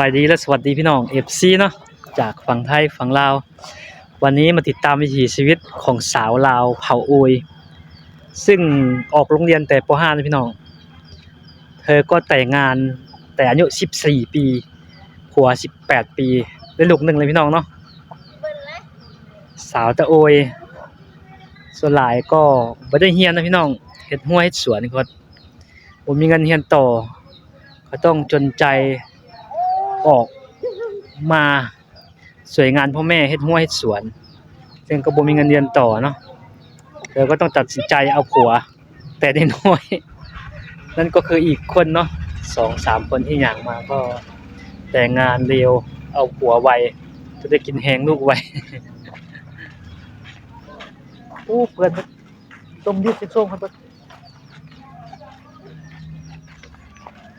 สบายดีและสวัสดีพี่น้อง FC เนาะจากฝั่งไทยฝั่งลาว วันนี้มาติดตามวิถีชีวิตของสาวลาวเผ่าโอยซึ่งออกโรงเรียนแต่ป .5 นะพี่น้อง เธอก็แต่งงานแต่อายุ 14 ปีผัว 18 ปี ได้ลูกหนึ่งเลยพี่น้องเนาะสาวตะโอยส่วนหลายก็บ่ได้เรียนนะพี่น้องเฮ็ดหัวเฮ็ดสวนก็บ่มีเงินเรียนต่อ ก็ต้องจนใจ ออกมาสวยงานพ่อแม่เฮ็ดหัวยเฮ็ดสวน ซึ่งก็บ่มีเงินเรียนต่อเนาะเธอก็ต้องตัดสินใจเอาผัว แต่ได้น้อย นั่นก็คืออีกคนเนาะสองสามคนที่อย่างมาก็ แต่งานเร็วเอาผัวไวจะได้กินแหงลูกไวโอ้เปิดต้มยืดเป็นส้มครับเปิด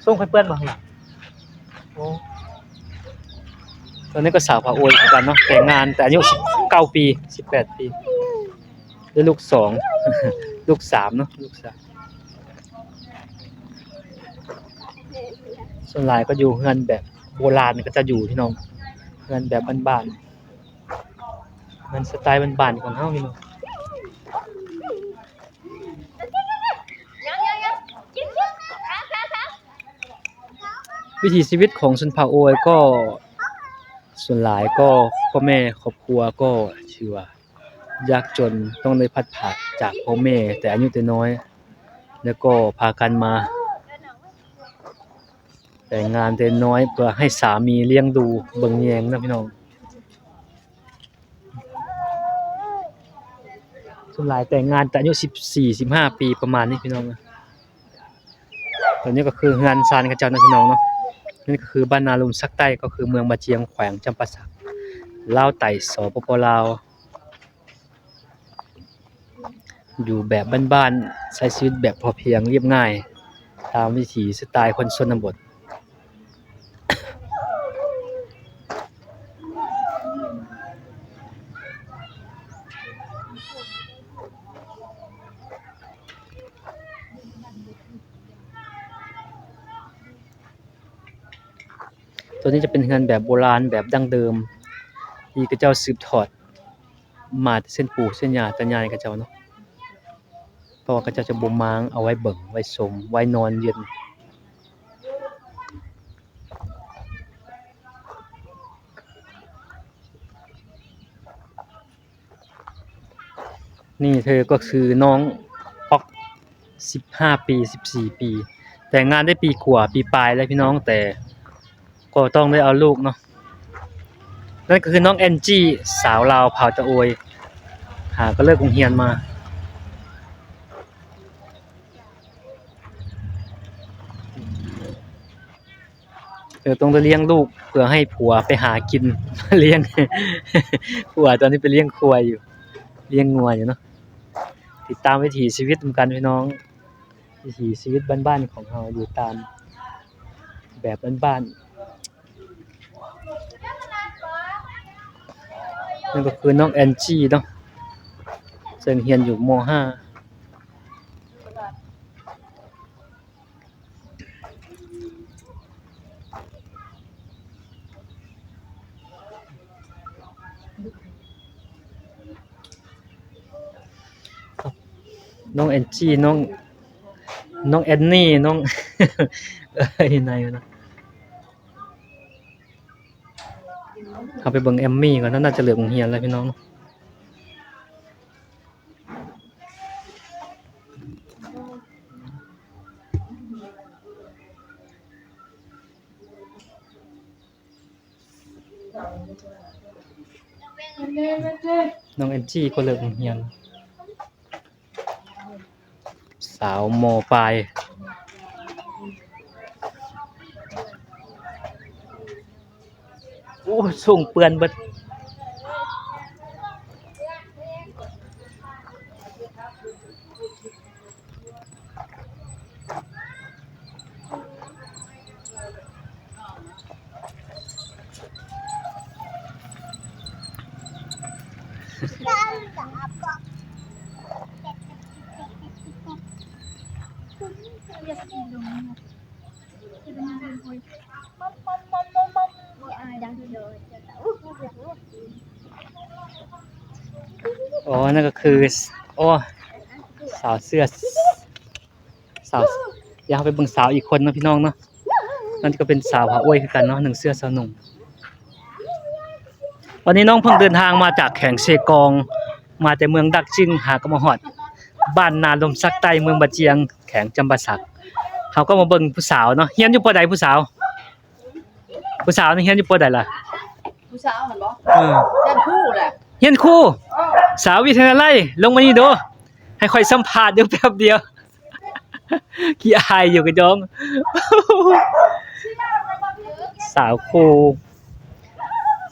ส้มค่เปื้อนมาข้างหลังโอ้ ตอนนี้ก็สาวผาโอยเหมือนกันเนาะแต่งงานแต่อายุสิบเก้าปีสิบแปดปีได้ลูกสอง ลูกสามเนาะลูกสามส่วนหลายก็อยู่เฮือนแบบโบราณก็จะอยู่ที่น้องเฮือนแบบบ้านๆเฮือนสไตล์บ้านๆของเฮาพี่น้องวิถีชีวิตของชนเผ่าโอยก็ ส่วนหลายก็พ่อแม่ครอบครัวก็ชื่อว่ายากจนต้องได้พัดผ่ากจากพ่อแม่ แต่อายุแต่น้อย แล้วก็พากันมา แต่งงานแต่น้อยเพื่อให้สามีเลี้ยงดูเบิ่งแยงนะพี่น้องส่วนหลายแต่งงานแต่อายุ14 15ปีประมาณนี้พี่น้องนะตอนนี้ก็คืองานซานกระเจ้านะพี่น้องเนาะ นั่นก็คือบ้านนาลุมซักใต้ก็คือเมืองมาเจียงแขวงจำปาสักลาไต่สปปลาว อยู่แบบบ้านๆใช้ชีวิตแบบพอเพียงเรียบง่าย ตามวิถีสไตล์คนชนบท ตัวนี้จะเป็นงานแบบโบราณแบบดั้งเดิมที่กระเจ้าสืบทอด มาแต่เส้นปู่เส้นยาตายายกระเจ้าเนาะเพราะว่ากระเจ้าจะบ่มางเอาไว้เบิ่งไว้ชมไว้นอนเย็นนี่เธอก็คือน้องป๊อก15 ปี 14 ปี แต่งงานได้ปีกว่าปีปลายแล้วพี่น้องแต่ ก็ต้องได้เอาลูกเนาะนั่นก็คือน้องแอนจี้สาวลาวเผ่าตะโอยหาก็เลิกโรงเรียนมาเธอต้องได้เลี้ยงลูกเพื่อให้ผัวไปหากินเลี้ยงผัวตอนนี้ไปเลี้ยงควายอยู่ เลี้ยงงัวอยู่เนาะติดตามวิถีชีวิตเหมือนกันพี่น้องวิถีชีวิตบ้านๆของเราอยู่ตามแบบบ้านๆ นั่นก็คือน้องแอนจี้เนาะซึ่งเรียนอยู่ม .5 น้องแอนจี้น้องน้องแอนนี่น้องเอ้ยนายนะ เอาไปเบิ่งแอมมี่ก่อนน่าจะเหลือโรงเรียนแล้วพี่น้องน้องแอนจี้ก็เลิกโรงเรียน สาวมปลาย อ้ส่งเปือนบิด อ๋อ นั่นก็คือ โอ้ สาวเสื้อ สาวอยากไปเบิ่งสาวอีกคนเนาะพี่น้องเนาะ นั่นก็เป็นสาวผาอ้วยคือกันเนาะหนึ่งเสื้อสาวหนุ่มวันนี้น้องเพิ่งเดินทางมาจากแข่งเซกอง มาแต่เมืองดักจึงหากมาฮอด บ้านนาลมซักใต้เมืองบะเจียง แข่งจำปาสัก เขาก็มาเบิ่งผู้สาวเนาะเฮียนอยู่ปอใดผู้สาว ผู้สาวนี่เฮียนอยู่ปอใดล่ะ ผู้สาวมันบ่เออยันคู่แหละ เฮียนครูสาววิทยาลัยลงมานี่ดูให้ค่อยสัมภาษณ์เดี๋ยวแป๊บเดียวขี้อายอยู่กับจ้อง สาวครู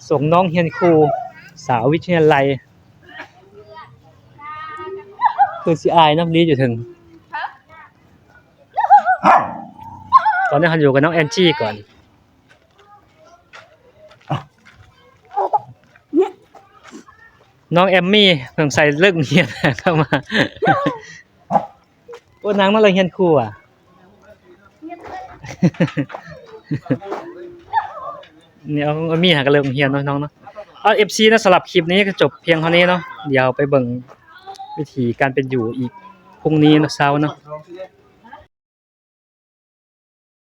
ส่งน้องเฮียนครูสาววิทยาลัยคือสิอายน้ำลีอยู่ถึง ตอนนี้เขาอยู่กับน้องแอนจี้ก่อน น้องแอมมี่เพิ่งใส่เลิกเรียนเข้ามาโอ้นางมาเลยเฮียนครูอะเนี่ยเอาเอามีหากระเลิมเฮียนน้องเนาะเอาเอฟซีนะสำหรับคลิปนี้ก็จบเพียงเท่านี้เนาะเดี๋ยวไปเบิ่งวิธีการเป็นอยู่อีกพรุ่งนี้เนาะเช้าเนาะ